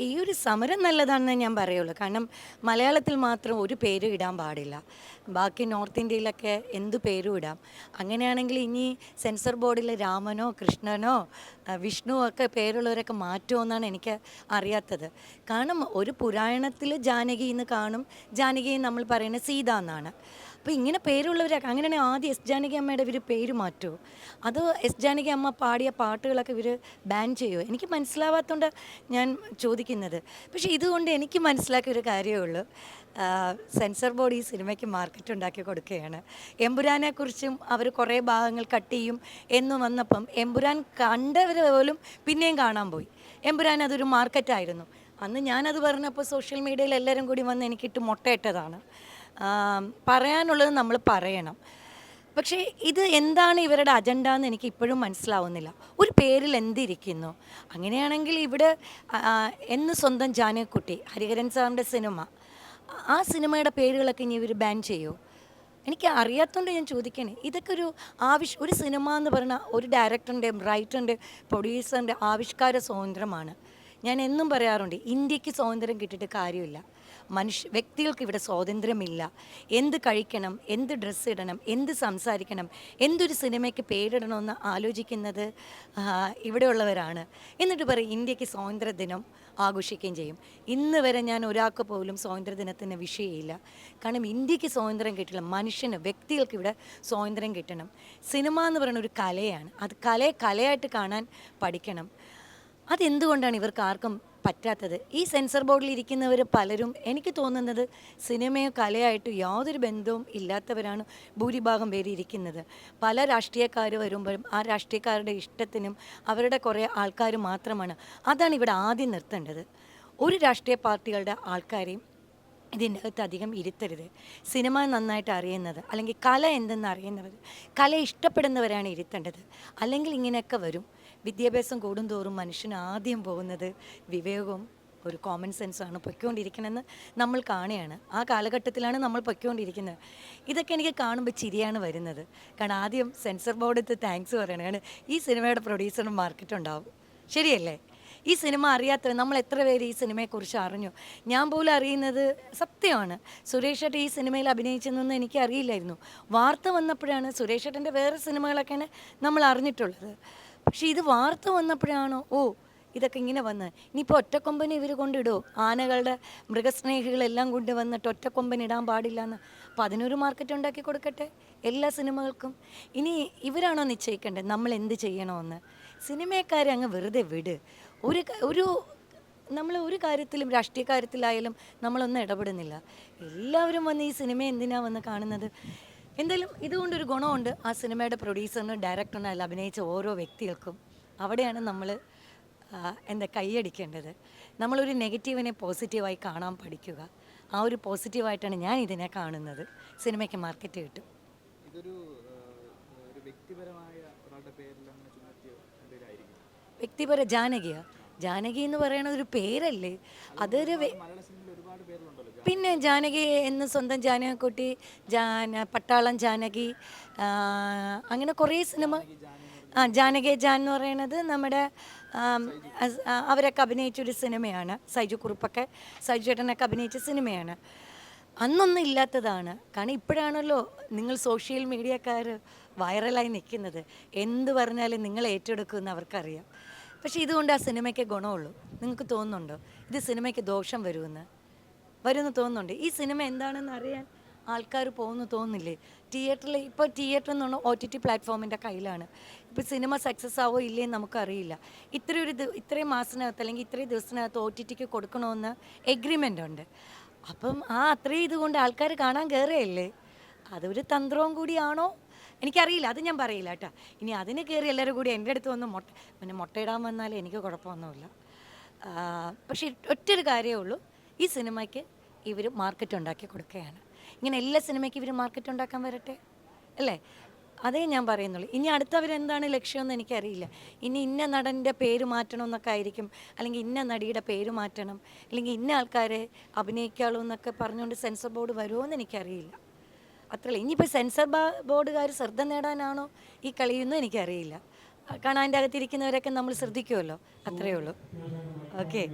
ഈ ഒരു സമരം നല്ലതാണെന്ന് ഞാൻ പറയുള്ളൂ. കാരണം മലയാളത്തിൽ മാത്രം ഒരു പേര് ഇടാൻ പാടില്ല. ബാക്കി നോർത്ത് ഇന്ത്യയിലൊക്കെ എന്ത് പേരും ഇടാം. അങ്ങനെയാണെങ്കിൽ ഇനി സെൻസർ ബോർഡിൽ രാമനോ കൃഷ്ണനോ വിഷ്ണുവോ ഒക്കെ പേരുള്ളവരൊക്കെ മാറ്റുമോ എന്നാണ് എനിക്ക് അറിയാത്തത്. കാരണം ഒരു പുരാണത്തിൽ ജാനകി എന്ന് കാണും. ജാനകി നമ്മൾ പറയുന്നത് സീത എന്നാണ്. അപ്പോൾ ഇങ്ങനെ പേരുള്ളവരൊക്കെ അങ്ങനെയാണെങ്കിൽ ആദ്യം എസ് ജാനകി അമ്മയുടെ ഇവർ പേര് മാറ്റുമോ അത് എസ് ജാനകി അമ്മ പാടിയ പാട്ടുകളൊക്കെ ഇവർ ബാൻ ചെയ്യുമോ എനിക്ക് മനസ്സിലാവാത്തതുകൊണ്ട് ഞാൻ ചോദിക്കുന്നത്. പക്ഷേ ഇതുകൊണ്ട് എനിക്ക് മനസ്സിലാക്കിയ ഒരു കാര്യമേ ഉള്ളൂ. സെൻസർ ബോർഡ് ഈ സിനിമയ്ക്ക് മാർക്കറ്റ് ഉണ്ടാക്കി കൊടുക്കുകയാണ്. എമ്പുരാനെക്കുറിച്ചും അവർ കുറേ ഭാഗങ്ങൾ കട്ട് ചെയ്യും എന്ന് വന്നപ്പം എമ്പുരാൻ കണ്ടവർ പോലും പിന്നെയും കാണാൻ പോയി. എമ്പുരാൻ അതൊരു മാർക്കറ്റായിരുന്നു അന്ന് ഞാനത് പറഞ്ഞപ്പോൾ സോഷ്യൽ മീഡിയയിൽ എല്ലാവരും കൂടി വന്ന് എനിക്കിട്ട് മുട്ടയിട്ടതാണ്. പറയാനുള്ളത് നമ്മൾ പറയണം. പക്ഷേ ഇത് എന്താണ് ഇവരുടെ അജണ്ട എന്ന് എനിക്ക് ഇപ്പോഴും മനസ്സിലാവുന്നില്ല. ഒരു പേരിൽ എന്തിരിക്കുന്നു? അങ്ങനെയാണെങ്കിൽ ഇവിടെ എന്ന് സ്വന്തം ജാനകുട്ടി ഹരിഹരൻ സാറിന്റെ സിനിമ ആ സിനിമയുടെ പേരുകളൊക്കെ ഇനി ഇവർ ബാൻ ചെയ്യുമോ എനിക്ക് അറിയാത്തതുകൊണ്ട് ഞാൻ ചോദിക്കണേ. ഇതൊക്കെ ഒരു ആവിഷ് ഒരു സിനിമ എന്ന് പറഞ്ഞാൽ ഒരു ഡയറക്ടറിന്റെയും റൈറ്ററിന്റെയും പ്രൊഡ്യൂസറിന്റെ ആവിഷ്കാര സ്വാതന്ത്ര്യമാണ്. ഞാൻ എന്നും പറയാറുണ്ട് ഇന്ത്യയ്ക്ക് സ്വാതന്ത്ര്യം കിട്ടിയിട്ട് കാര്യമില്ല. മനുഷ്യ വ്യക്തികൾക്ക് ഇവിടെ സ്വാതന്ത്ര്യമില്ല. എന്ത് കഴിക്കണം എന്ത് ഡ്രസ്സ് ഇടണം എന്ത് സംസാരിക്കണം എന്തൊരു സിനിമയ്ക്ക് പേരിടണമെന്ന് ആലോചിക്കുന്നത് ഇവിടെയുള്ളവരാണ്. എന്നിട്ട് പറയും ഇന്ത്യയ്ക്ക് സ്വാതന്ത്ര്യദിനം ആഘോഷിക്കുകയും ചെയ്യും. ഇന്ന് വരെ ഞാൻ ഒരാൾക്ക് പോലും സ്വാതന്ത്ര്യദിനത്തിന് വിഷയമില്ല. കാരണം ഇന്ത്യയ്ക്ക് സ്വാതന്ത്ര്യം കിട്ടില്ല. മനുഷ്യന് വ്യക്തികൾക്ക് ഇവിടെ സ്വാതന്ത്ര്യം കിട്ടണം. സിനിമ എന്ന് പറയുന്ന ഒരു കലയാണ്. അത് കലയെ കലയായിട്ട് കാണാൻ പഠിക്കണം. അതെന്തുകൊണ്ടാണ് ഇവർക്ക് ആർക്കും പറ്റാത്തത്. ഈ സെൻസർ ബോർഡിൽ ഇരിക്കുന്നവർ പലരും എനിക്ക് തോന്നുന്നത് സിനിമയോ കലയായിട്ട് യാതൊരു ബന്ധവും ഇല്ലാത്തവരാണ് ഭൂരിഭാഗം പേര് ഇരിക്കുന്നത്. പല രാഷ്ട്രീയക്കാർ വരുമ്പോഴും ആ രാഷ്ട്രീയക്കാരുടെ ഇഷ്ടത്തിനും അവരുടെ കുറേ ആൾക്കാർ മാത്രമാണ്. അതാണ് ഇവിടെ ആദ്യം നിർത്തേണ്ടത്. ഒരു രാഷ്ട്രീയ പാർട്ടികളുടെ ആൾക്കാരെയും ഇതിന്റെ അകത്ത് അധികം ഇരുത്തരുത്. സിനിമ നന്നായിട്ട് അറിയുന്നത് അല്ലെങ്കിൽ കല എന്തെന്ന് അറിയുന്നവർ കല ഇഷ്ടപ്പെടുന്നവരാണ് ഇരുത്തേണ്ടത്. അല്ലെങ്കിൽ ഇങ്ങനെയൊക്കെ വരും. വിദ്യാഭ്യാസം കൂടുന്തോറും മനുഷ്യൻ ആദ്യം പോകുന്നത് വിവേകവും ഒരു കോമൺ സെൻസാണ് പൊയ്ക്കൊണ്ടിരിക്കണമെന്ന് നമ്മൾ കാണുകയാണ്. ആ കാലഘട്ടത്തിലാണ് നമ്മൾ പൊയ്ക്കൊണ്ടിരിക്കുന്നത്. ഇതൊക്കെ എനിക്ക് കാണുമ്പോൾ ചിരിയാണ് വരുന്നത്. കാരണം ആദ്യം സെൻസർ ബോർഡത്ത് താങ്ക്സ് പറയണം. ഈ സിനിമയുടെ പ്രൊഡ്യൂസറും മാർക്കറ്റ് ഉണ്ടാവും. ശരിയല്ലേ? ഈ സിനിമ അറിയാത്തവർ നമ്മൾ എത്ര പേര് ഈ സിനിമയെക്കുറിച്ച് അറിഞ്ഞു? ഞാൻ പോലും അറിയുന്നത് സത്യമാണ്. സുരേഷ് ഏട്ടൻ ഈ സിനിമയിൽ അഭിനയിച്ചെന്നൊന്നും എനിക്ക് അറിയില്ലായിരുന്നു വാർത്ത വന്നപ്പോഴാണ് സുരേഷ് ഏട്ടന്റെ വേറെ സിനിമകളൊക്കെയാണ് നമ്മൾ അറിഞ്ഞിട്ടുള്ളത്. പക്ഷേ ഇത് വാർത്ത വന്നപ്പോഴാണോ? ഓ ഇതൊക്കെ ഇങ്ങനെ വന്ന്. ഇനിയിപ്പോൾ ഒറ്റക്കൊമ്പനെ ഇവർ കൊണ്ടിടുമോ ആനകളുടെ മൃഗസ്നേഹികളെല്ലാം കൊണ്ട് വന്നിട്ട് ഒറ്റക്കൊമ്പൻ ഇടാൻ പാടില്ല എന്ന് അപ്പോൾ അതിനൊരു മാർക്കറ്റ് ഉണ്ടാക്കി കൊടുക്കട്ടെ എല്ലാ സിനിമകൾക്കും. ഇനി ഇവരാണോ നിശ്ചയിക്കേണ്ടത്? നമ്മൾ എന്ത് ചെയ്യണമെന്ന് സിനിമക്കാരെ അങ്ങ് വെറുതെ വിട്. ഒരു ഒരു നമ്മൾ ഒരു കാര്യത്തിലും രാഷ്ട്രീയ കാര്യത്തിലായാലും നമ്മളൊന്നും ഇടപെടുന്നില്ല. എല്ലാവരും വന്ന് ഈ സിനിമ എന്തിനാ വന്ന് കാണുന്നത്? എന്തായാലും ഇതുകൊണ്ടൊരു ഗുണമുണ്ട്. ആ സിനിമയുടെ പ്രൊഡ്യൂസറിനും ഡയറക്ടറിനും അല്ല അഭിനയിച്ച ഓരോ വ്യക്തികൾക്കും അവിടെയാണ് നമ്മൾ എന്താ കൈയടിക്കേണ്ടത്. നമ്മളൊരു നെഗറ്റീവിനെ പോസിറ്റീവായി കാണാൻ പഠിക്കുക. ആ ഒരു പോസിറ്റീവായിട്ടാണ് ഞാൻ ഇതിനെ കാണുന്നത്. സിനിമയ്ക്ക് മാർക്കറ്റ് കിട്ടും. വ്യക്തിപര ജാനകിയ. ജാനകി എന്ന് പറയുന്നത് ഒരു പേരല്ലേ? അതൊരു പിന്നെ ജാനകി എന്ന് സ്വന്തം ജാനകക്കുട്ടി ജാന പട്ടാളം ജാനകി അങ്ങനെ കുറേ സിനിമ ആ ജാനകി ജാൻ എന്ന് പറയുന്നത് നമ്മുടെ അവരൊക്കെ അഭിനയിച്ച ഒരു അവരൊക്കെ അഭിനയിച്ചൊരു സിനിമയാണ്. സൈജു കുറുപ്പൊക്കെ സൈജു ചേട്ടനൊക്കെ അഭിനയിച്ച സിനിമയാണ്. അന്നൊന്നും ഇല്ലാത്തതാണ്. കാരണം ഇപ്പോഴാണല്ലോ നിങ്ങൾ സോഷ്യൽ മീഡിയക്കാർ വൈറലായി നിൽക്കുന്നത്. എന്ത് പറഞ്ഞാലും നിങ്ങൾ ഏറ്റെടുക്കുമെന്ന് അവർക്കറിയാം. പക്ഷേ ഇതുകൊണ്ട് ആ സിനിമയ്ക്ക് ഗുണമുള്ളൂ. നിങ്ങൾക്ക് തോന്നുന്നുണ്ടോ? ഇത് സിനിമയ്ക്ക് ദോഷം വരുമെന്ന്? വരുമെന്ന് തോന്നുന്നുണ്ട്. ഈ സിനിമ എന്താണെന്ന് അറിയാൻ ആൾക്കാർ പോകുന്നു തോന്നുന്നില്ലേ? തിയേറ്ററിൽ ഇപ്പോൾ തിയേറ്റർ എന്ന് പറഞ്ഞാൽ ഒ ടി ടി പ്ലാറ്റ്ഫോമിന്റെ കയ്യിലാണ്. ഇപ്പോൾ സിനിമ സക്സസ് ആവോ ഇല്ലേന്ന് നമുക്കറിയില്ല. ഇത്രയും ഒരു ഇത്രയും മാസത്തിനകത്ത് അല്ലെങ്കിൽ ഇത്രയും ദിവസത്തിനകത്ത് ഒ ടി ടിക്ക് കൊടുക്കണമെന്ന് എഗ്രിമെന്റ് ഉണ്ട്. അപ്പം ആ അത്രയും ഇതുകൊണ്ട് ആൾക്കാർ കാണാൻ കയറുകയല്ലേ അതൊരു തന്ത്രവും കൂടിയാണോ? എനിക്കറിയില്ല. അത് ഞാൻ പറയില്ല കേട്ടോ. ഇനി അതിന് കയറി എല്ലാവരും കൂടി എന്റെ അടുത്ത് വന്ന് മുട്ട പിന്നെ മുട്ടയിടാൻ വന്നാൽ എനിക്ക് കുഴപ്പമൊന്നുമില്ല. പക്ഷേ ഒറ്റൊരു കാര്യമേ ഉള്ളൂ. ഈ സിനിമയ്ക്ക് ഇവർ മാർക്കറ്റ് ഉണ്ടാക്കി കൊടുക്കുകയാണ്. ഇങ്ങനെ എല്ലാ സിനിമയ്ക്കും ഇവർ മാർക്കറ്റ് ഉണ്ടാക്കാൻ വരട്ടെ? അല്ലേ? അതേ ഞാൻ പറയുന്നുള്ളൂ. ഇനി അടുത്തവരെന്താണ് ലക്ഷ്യമെന്ന് എനിക്കറിയില്ല. ഇനി ഇന്ന നടന്റെ പേര് മാറ്റണം എന്നൊക്കെ ആയിരിക്കും. അല്ലെങ്കിൽ ഇന്ന നടിയുടെ പേര് മാറ്റണം. അല്ലെങ്കിൽ ഇന്ന ആൾക്കാരെ അഭിനയിക്കാളൂ എന്നൊക്കെ പറഞ്ഞുകൊണ്ട് സെൻസർ ബോർഡ് വരുമോ എന്ന് എനിക്കറിയില്ല അത്രയല്ല ഇനിയിപ്പോൾ സെൻസർ ബോർഡുകാർ ശ്രദ്ധ നേടാനാണോ ഈ കളിയെന്നും എനിക്കറിയില്ല. കാരണം അകത്തിരിക്കുന്നവരൊക്കെ നമ്മൾ ശ്രദ്ധിക്കുമല്ലോ. അത്രയേ ഉള്ളൂ. ഓക്കെ.